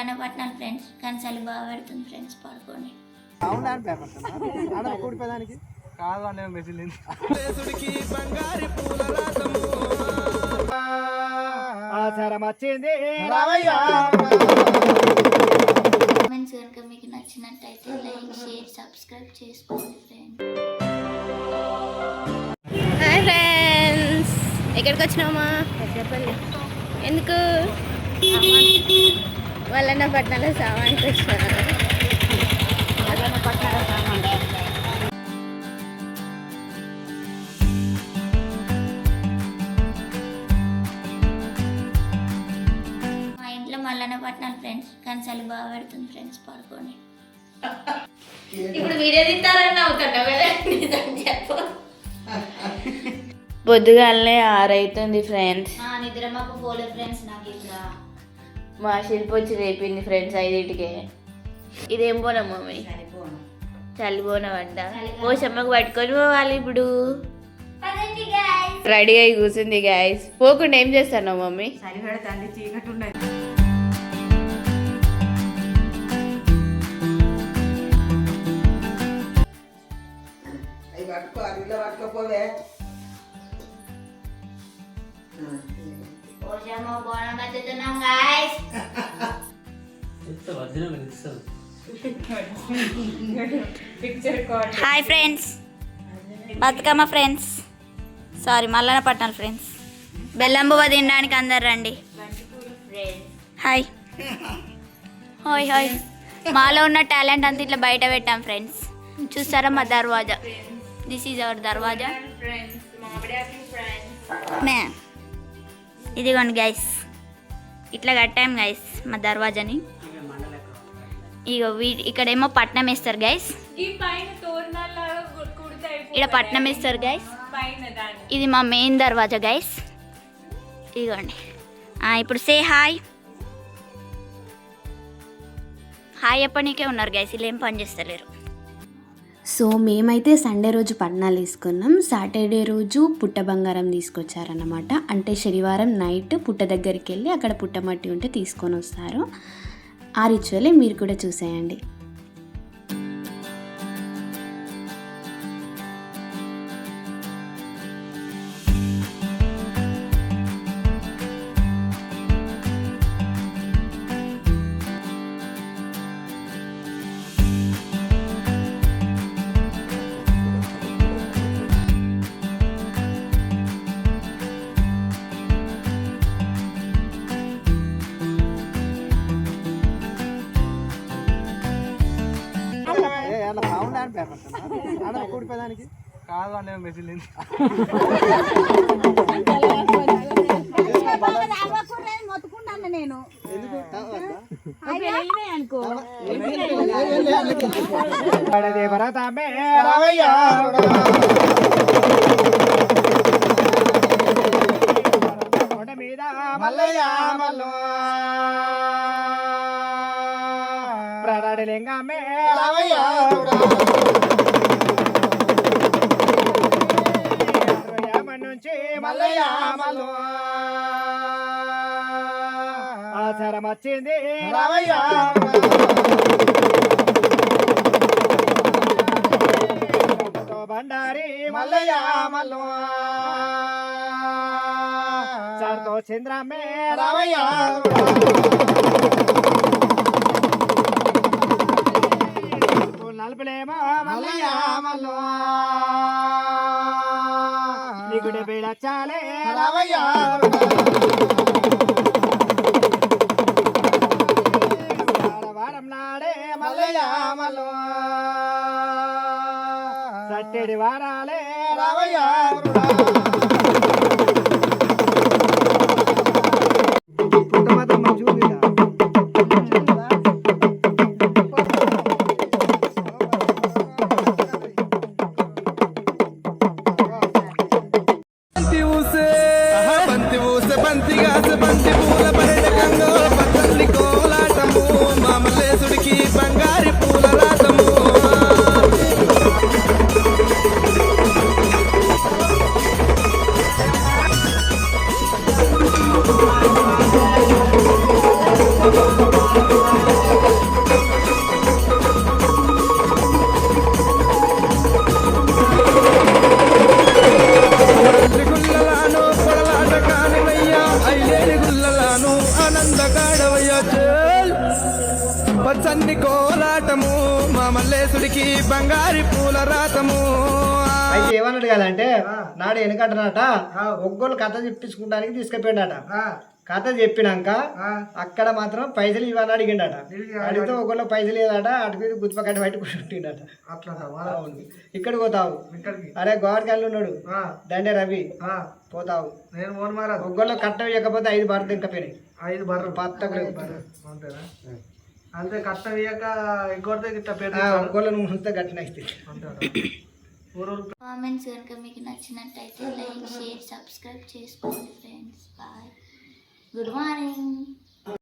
మళ్ళీ పట్టినాను ఫ్రెండ్స్. కానీ చలి బాగా పెడుతుంది ఫ్రెండ్స్ పడుకోండి. అవునా? కూడిపోయేదానికి. కాదు మెసేజ్ ఆచారం వచ్చింది. కామెంట్స్ కనుక మీకు నచ్చినట్టయితే లైక్ షేర్ సబ్స్క్రైబ్ చేసుకోండి ఫ్రెండ్స్. Hi friends. ఎక్కడికి వచ్చినామా చెప్పండి. ఎందుకు? వల్లన్న పట్నాల సామాన్కి వచ్చినా మా ఇంట్లో ఫ్రెండ్స్ కానీ చలి బాగా పెడుతుంది ఫ్రెండ్స్ పడుకోండి. ఇప్పుడు వీడియో తింటారని అవుతాడు చెప్పు. పొద్దుగాలనే ఆరైతుంది ఫ్రెండ్స్. నిద్ర మాకు పోలే ఫ్రెండ్స్ నాకు ఇంకా మా శిల్ప వచ్చి రేపింది ఫ్రెండ్స్ ఐదింటికి. ఇదేం పోనం మమ్మీ? చలిపోనం. అంట పోషమ్మకు పట్టుకొని పోవాలి ఇప్పుడు. రెడీ అయి కూర్చుంది గాయస్ పోకుండా ఏం చేస్తాను మమ్మీ? పట్టుకో ఇట్లా పట్టుకోపోవే బోనం. Hi friends Bathukamma friends sorry Mallanna పట్నాలు friends బెల్లం బువ్వ తినడానికి అందరు రండి హాయ్ హాయ్ హాయ్ మాలో ఉన్న టాలెంట్ అంతా ఇట్లా బయట పెట్టాం ఫ్రెండ్స్ చూస్తారా మా దర్వాజా దిస్ ఈజ్ అవర్ దర్వాజా మే ఇదిగోండి గైస్ ఇట్లా కట్టాం గైస్ మా దర్వాజాని. ఇగో వీ ఇక్కడేమో పట్నం వేస్తారు గైస్ ఇక్కడ పట్నం వేస్తారు గైస్ ఇది మా మెయిన్ దర్వాజా గైస్ ఇదిగోండి. ఇప్పుడు సే హాయ్ హాయ్ చెప్పనీకే ఉన్నారు గైస్ వీళ్ళు ఏం పని చేస్తలేరు. సో మేమైతే సండే రోజు పట్నాలు తీసుకున్నాం. సాటర్డే రోజు పుట్ట బంగారం తీసుకొచ్చారనమాట అంటే శనివారం నైట్ పుట్ట దగ్గరికి వెళ్ళి అక్కడ పుట్టమట్టి ఉంటే తీసుకొని వస్తారు. ఆ రిచువలే మీరు కూడా చూసేయండి. కూడిపోయేదానికి కాదు అనే మెసేజ్ దేవరతామే రావయ్యా రావయ్యా నుంచి మల్లయ్య మల్లు ఆచారం వచ్చింది రావయ్యా. బండారి మల్లయ్య మల్లు సార్తో చంద్రమే రావయ్య. మల్లయ్య మల్లు బీడచ్చాలే రావయ్య. వారం నాడే మల్లయ్య మల్లు సట్టెడి వారాలే Thank you. పచ్చన్ని కోలాటము మా మల్లేశుడికి బంగారి పూల రాతము. అయితే ఏమన్నాడు కదంటే నాడు వెనకటనట ఒగ్గోలు కథ చెప్పించుకోవడానికి తీసుకుపోయాడట కథ చెప్పినాక అక్కడ మాత్రం పైసలు ఇవ్వాలని అడిగిండట. అడిగితే ఒగ్గోళ్ళు పైసలు ఇవ్వాలట అటు మీద గుర్తుపక్కన బయట కూర్చుంటుండట. అవును. ఇక్కడికి పోతావు. అరే గోవర్కల్ ఉన్నాడు. దండే రవి. పోతావు. ఒగ్గోళ్ళు కట్ట ఇవ్వకపోతే ఐదు భారత ఇంకా పోయినాయి ఐదు బర్రెలు. బత్తకు లేవు. అంతేనా? అంతే కష్టం ఇయ్యక ఎగ్గొడితే ఇట్లా అంతా గట్టిన ఇస్తే ఊరు కామెంట్స్ కనుక మీకు నచ్చినట్టయితే లైక్ షేర్ సబ్స్క్రైబ్ చేసుకోండి ఫ్రెండ్స్. బాయ్. Good morning.